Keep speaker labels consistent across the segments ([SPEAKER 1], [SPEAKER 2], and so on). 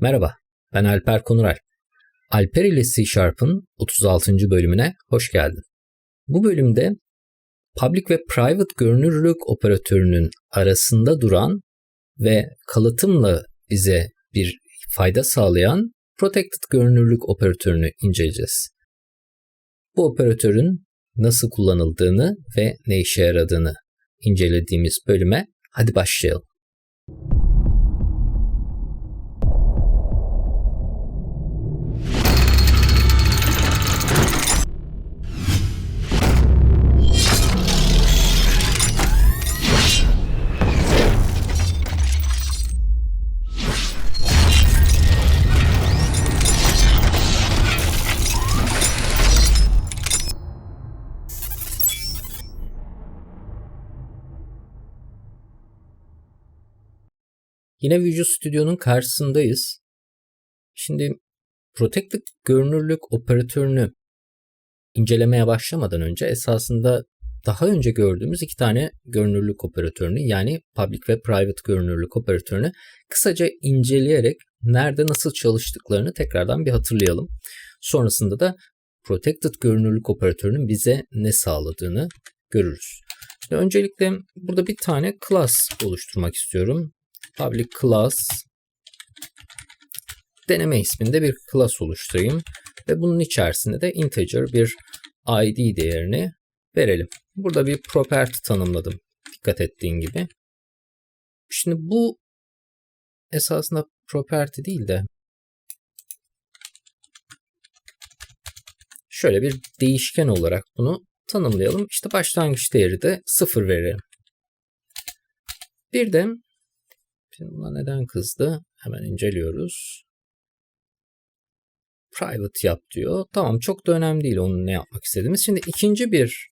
[SPEAKER 1] Merhaba, ben Alper Konural. Alper ile C Sharp'ın 36. bölümüne hoş geldin. Bu bölümde public ve private görünürlük operatörünün arasında duran ve kalıtımla bize bir fayda sağlayan protected görünürlük operatörünü inceleyeceğiz. Bu operatörün nasıl kullanıldığını ve ne işe yaradığını incelediğimiz bölüme hadi başlayalım. Yine Visual Studio'nun karşısındayız. Şimdi Protected görünürlük operatörünü incelemeye başlamadan önce esasında daha önce gördüğümüz iki tane görünürlük operatörünü yani public ve private görünürlük operatörünü kısaca inceleyerek nerede nasıl çalıştıklarını tekrardan bir hatırlayalım. Sonrasında da protected görünürlük operatörünün bize ne sağladığını görürüz. Şimdi öncelikle burada bir tane class oluşturmak istiyorum public class deneme isminde bir class oluşturayım ve bunun içerisinde de integer bir id değerini verelim. Burada bir property tanımladım. Dikkat ettiğin gibi. Şimdi bu esasında property değil de şöyle bir değişken olarak bunu tanımlayalım. İşte başlangıç değeri de 0 verelim. Bir de Şimdi buna neden kızdı? Hemen inceliyoruz. Private yap diyor. Tamam çok da önemli değil onun ne yapmak istediğimiz. Şimdi ikinci bir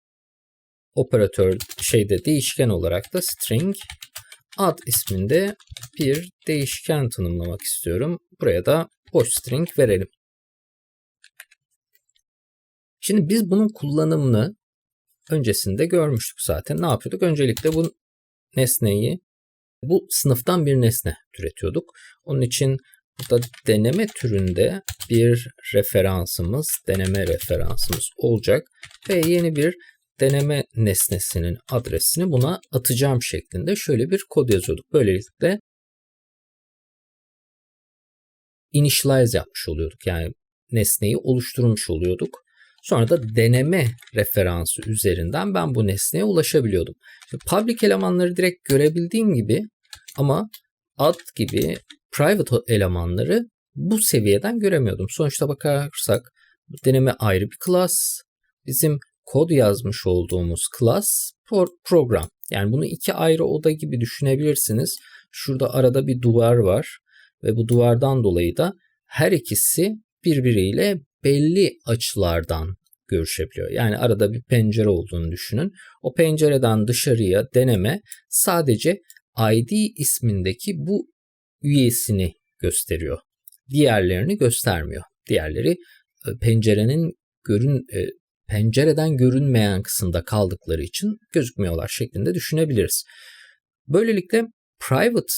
[SPEAKER 1] operatör şeyde değişken olarak da string ad isminde bir değişken tanımlamak istiyorum. Buraya da boş string verelim. Şimdi biz bunun kullanımını öncesinde görmüştük zaten. Ne yapıyorduk? Öncelikle bu nesneyi bu sınıftan bir nesne türetiyorduk. Onun için burada deneme türünde bir referansımız, deneme referansımız olacak ve yeni bir deneme nesnesinin adresini buna atacağım şeklinde şöyle bir kod yazıyorduk. Böylelikle initialize yapmış oluyorduk. Yani nesneyi oluşturmuş oluyorduk. Sonra da deneme referansı üzerinden ben bu nesneye ulaşabiliyordum. Şimdi public elemanları direkt görebildiğim gibi ama ad gibi private elemanları bu seviyeden göremiyordum. Sonuçta bakarsak deneme ayrı bir class. Bizim kod yazmış olduğumuz class program. Yani bunu iki ayrı oda gibi düşünebilirsiniz. Şurada arada bir duvar var ve bu duvardan dolayı da her ikisi birbiriyle belli açılardan görüşebiliyor. Yani arada bir pencere olduğunu düşünün. O pencereden dışarıya deneme sadece ID ismindeki bu üyesini gösteriyor. Diğerlerini göstermiyor. Diğerleri e, pencerenin görün e, pencereden görünmeyen kısımda kaldıkları için gözükmüyorlar şeklinde düşünebiliriz. Böylelikle private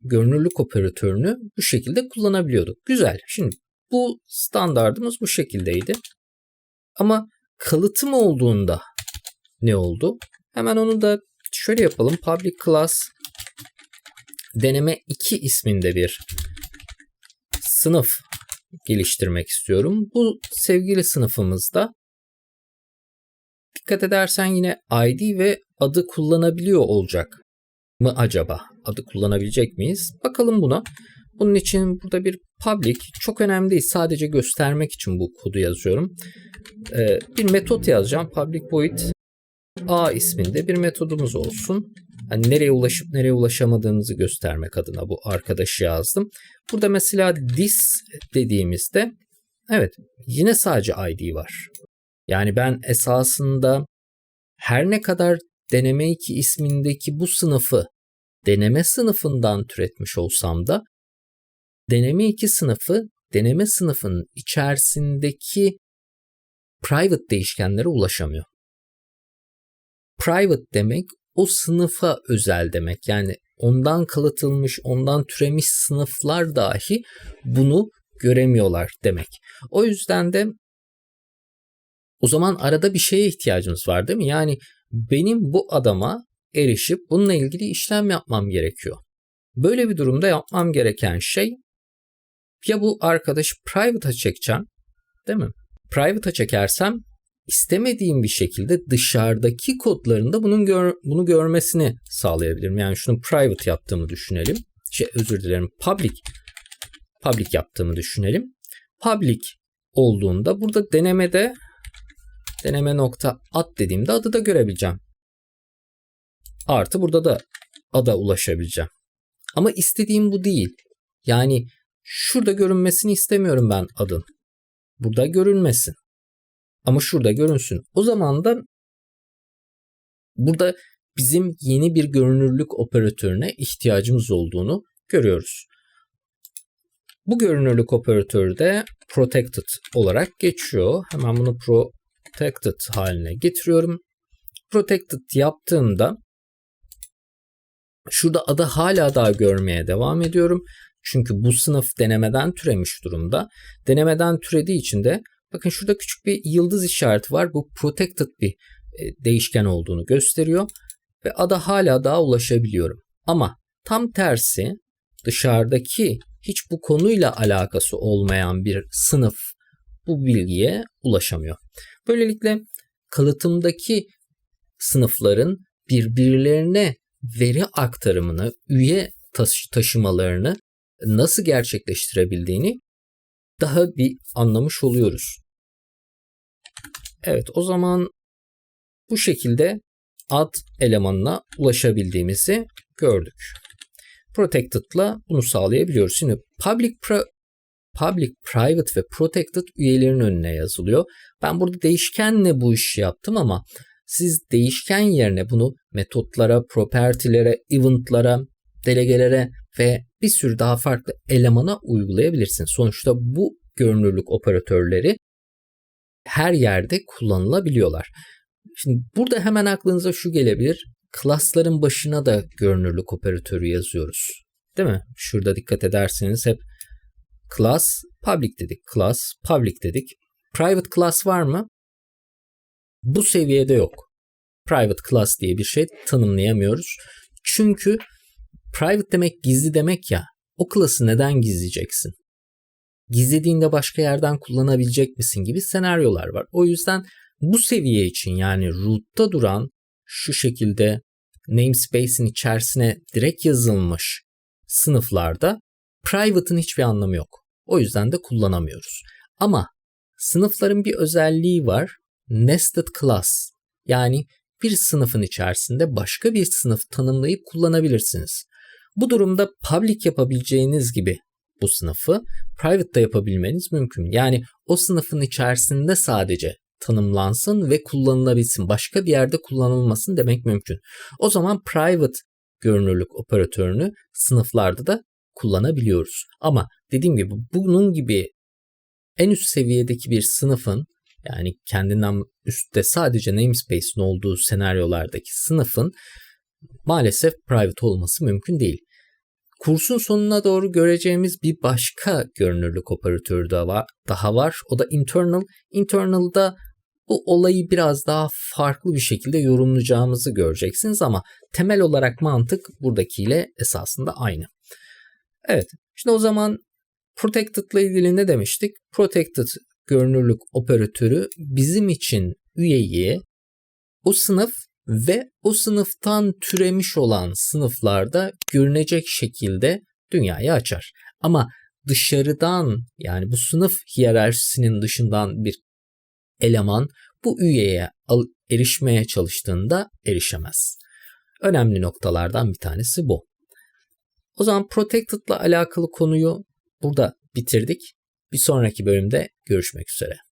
[SPEAKER 1] görünürlük operatörünü bu şekilde kullanabiliyorduk. Güzel. Şimdi bu standardımız bu şekildeydi. Ama kalıtım olduğunda ne oldu? Hemen onu da şöyle yapalım. Public class deneme 2 isminde bir sınıf geliştirmek istiyorum. Bu sevgili sınıfımızda dikkat edersen yine ID ve adı kullanabiliyor olacak mı acaba? Adı kullanabilecek miyiz? Bakalım buna. Bunun için burada bir public çok önemli değil. Sadece göstermek için bu kodu yazıyorum. Ee, bir metot yazacağım. Public void A isminde bir metodumuz olsun. Hani nereye ulaşıp nereye ulaşamadığımızı göstermek adına bu arkadaşı yazdım. Burada mesela this dediğimizde evet yine sadece ID var. Yani ben esasında her ne kadar deneme 2 ismindeki bu sınıfı deneme sınıfından türetmiş olsam da deneme 2 sınıfı deneme sınıfının içerisindeki private değişkenlere ulaşamıyor. Private demek o sınıfa özel demek. Yani ondan kalıtılmış, ondan türemiş sınıflar dahi bunu göremiyorlar demek. O yüzden de o zaman arada bir şeye ihtiyacımız var değil mi? Yani benim bu adama erişip bununla ilgili işlem yapmam gerekiyor. Böyle bir durumda yapmam gereken şey ya bu arkadaşı private'a çekeceğim değil mi? Private'a çekersem istemediğim bir şekilde dışarıdaki kodlarında bunun gör, bunu görmesini sağlayabilirim. Yani şunu private yaptığımı düşünelim. Şey özür dilerim public public yaptığımı düşünelim. Public olduğunda burada denemede deneme nokta at dediğimde adı da görebileceğim. Artı burada da ada ulaşabileceğim. Ama istediğim bu değil. Yani şurada görünmesini istemiyorum ben adın. Burada görünmesin. Ama şurada görünsün. O zaman da burada bizim yeni bir görünürlük operatörüne ihtiyacımız olduğunu görüyoruz. Bu görünürlük operatörü de protected olarak geçiyor. Hemen bunu protected haline getiriyorum. Protected yaptığımda şurada adı hala daha görmeye devam ediyorum. Çünkü bu sınıf denemeden türemiş durumda. Denemeden türediği için de bakın şurada küçük bir yıldız işareti var. Bu protected bir e, değişken olduğunu gösteriyor. Ve ada hala daha ulaşabiliyorum. Ama tam tersi dışarıdaki hiç bu konuyla alakası olmayan bir sınıf bu bilgiye ulaşamıyor. Böylelikle kalıtımdaki sınıfların birbirlerine veri aktarımını, üye taşı taşımalarını nasıl gerçekleştirebildiğini daha bir anlamış oluyoruz. Evet o zaman bu şekilde ad elemanına ulaşabildiğimizi gördük. Protected'la bunu sağlayabiliyoruz. Şimdi public pro, public, private ve protected üyelerin önüne yazılıyor. Ben burada değişkenle bu işi yaptım ama siz değişken yerine bunu metotlara, propertilere, eventlara, delegelere ve bir sürü daha farklı elemana uygulayabilirsiniz. Sonuçta bu görünürlük operatörleri her yerde kullanılabiliyorlar. Şimdi burada hemen aklınıza şu gelebilir. Klasların başına da görünürlük operatörü yazıyoruz. Değil mi? Şurada dikkat ederseniz hep class, public dedik. Class, public dedik. Private class var mı? Bu seviyede yok. Private class diye bir şey tanımlayamıyoruz. Çünkü private demek gizli demek ya. O class'ı neden gizleyeceksin? Gizlediğinde başka yerden kullanabilecek misin gibi senaryolar var. O yüzden bu seviye için yani root'ta duran şu şekilde namespace'in içerisine direkt yazılmış sınıflarda private'ın hiçbir anlamı yok. O yüzden de kullanamıyoruz. Ama sınıfların bir özelliği var. Nested class. Yani bir sınıfın içerisinde başka bir sınıf tanımlayıp kullanabilirsiniz. Bu durumda public yapabileceğiniz gibi bu sınıfı private'da yapabilmeniz mümkün. Yani o sınıfın içerisinde sadece tanımlansın ve kullanılabilsin. Başka bir yerde kullanılmasın demek mümkün. O zaman private görünürlük operatörünü sınıflarda da kullanabiliyoruz. Ama dediğim gibi bunun gibi en üst seviyedeki bir sınıfın yani kendinden üstte sadece namespace'in olduğu senaryolardaki sınıfın maalesef private olması mümkün değil. Kursun sonuna doğru göreceğimiz bir başka görünürlük operatörü daha var. Daha var. O da internal. Internal'da bu olayı biraz daha farklı bir şekilde yorumlayacağımızı göreceksiniz ama temel olarak mantık buradakiyle esasında aynı. Evet. Şimdi o zaman protected ile ilgili ne demiştik? Protected görünürlük operatörü bizim için üyeyi o sınıf ve o sınıftan türemiş olan sınıflarda görünecek şekilde dünyayı açar. Ama dışarıdan yani bu sınıf hiyerarşisinin dışından bir eleman bu üyeye erişmeye çalıştığında erişemez. Önemli noktalardan bir tanesi bu. O zaman Protected ile alakalı konuyu burada bitirdik. Bir sonraki bölümde görüşmek üzere.